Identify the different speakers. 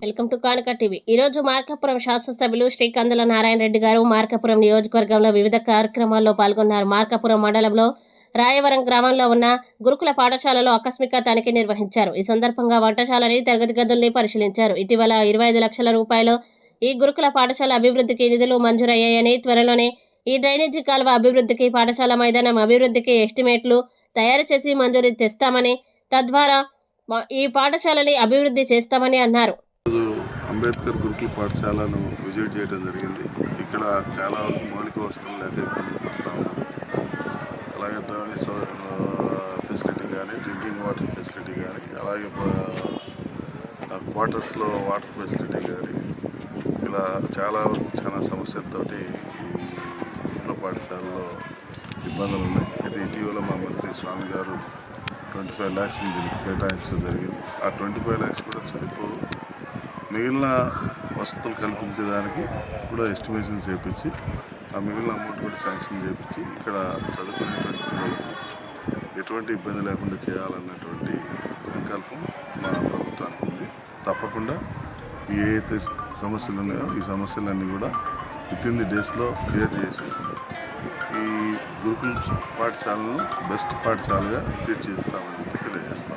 Speaker 1: Welcome to కానుక TV. ఈ రోజు మార్కాపురం శాసనసభ్యులు శ్రీ నారాయణ రెడ్డి గారు మార్కాపురం నియోజకవర్గంలో వివిధ కార్యక్రమాల్లో పాల్గొన్నారు. మార్కాపురం మండలంలో రాయవరం గ్రామంలో ఉన్న గురుకుల పాఠశాలలో ఆకస్మిక తనిఖీ నిర్వహించారు. ఈ సందర్భంగా వంటశాలని తరగతి గదుల్ని పరిశీలించారు. ఇటీవల ఇరవై ఐదు లక్షల రూపాయలు ఈ గురుకుల పాఠశాల అభివృద్ధికి నిధులు మంజూరయ్యాయని త్వరలోనే ఈ డ్రైనేజీ కాలువ అభివృద్ధికి పాఠశాల మైదానం అభివృద్ధికి ఎస్టిమేట్లు తయారు చేసి మంజూరు తెస్తామని తద్వారా ఈ పాఠశాలని అభివృద్ధి చేస్తామని అన్నారు.
Speaker 2: అంబేద్కర్ గురుకుల పాఠశాలను విజిట్ చేయడం జరిగింది. ఇక్కడ చాలా వరకు మౌలిక వసతులు లేక ఇబ్బంది పడుతూ ఉన్నాం అలాగే డ్రైనేజ్ ఫెసిలిటీ కానీ డ్రింకింగ్ వాటర్ ఫెసిలిటీ కానీ అలాగే క్వార్టర్స్లో వాటర్ ఫెసిలిటీ కానీ ఇలా చాలా వరకు చాలా సమస్యలతోటి ఉన్న పాఠశాలలో ఇబ్బందులు ఉన్నాయి. అయితే ఇటీవల మా మంత్రి స్వామి గారు ట్వంటీ ఫైవ్ ల్యాక్స్ కేటాయించడం జరిగింది. ఆ ట్వంటీ ఫైవ్ ల్యాక్స్ కూడా సరిపోవు. మిగిలిన వసతులు కల్పించేదానికి కూడా ఎస్టిమేషన్ చేపించి ఆ మిగిలిన అమౌంట్ కూడా శాంక్షన్ చేపించి ఇక్కడ చదువుకునేటువంటి పిల్లలకు ఎటువంటి ఇబ్బంది లేకుండా చేయాలన్నటువంటి సంకల్పం మా ప్రభుత్వానికి ఉంది. తప్పకుండా ఏ అయితే సమస్యలు ఉన్నాయో ఈ సమస్యలన్నీ కూడా విత్ ఇన్ ది డేస్లో క్లియర్ చేసి ఈ గురుకుల పాఠశాలను బెస్ట్ పాఠశాలగా తీర్చిదిద్దామని చెప్పి తెలియజేస్తాం.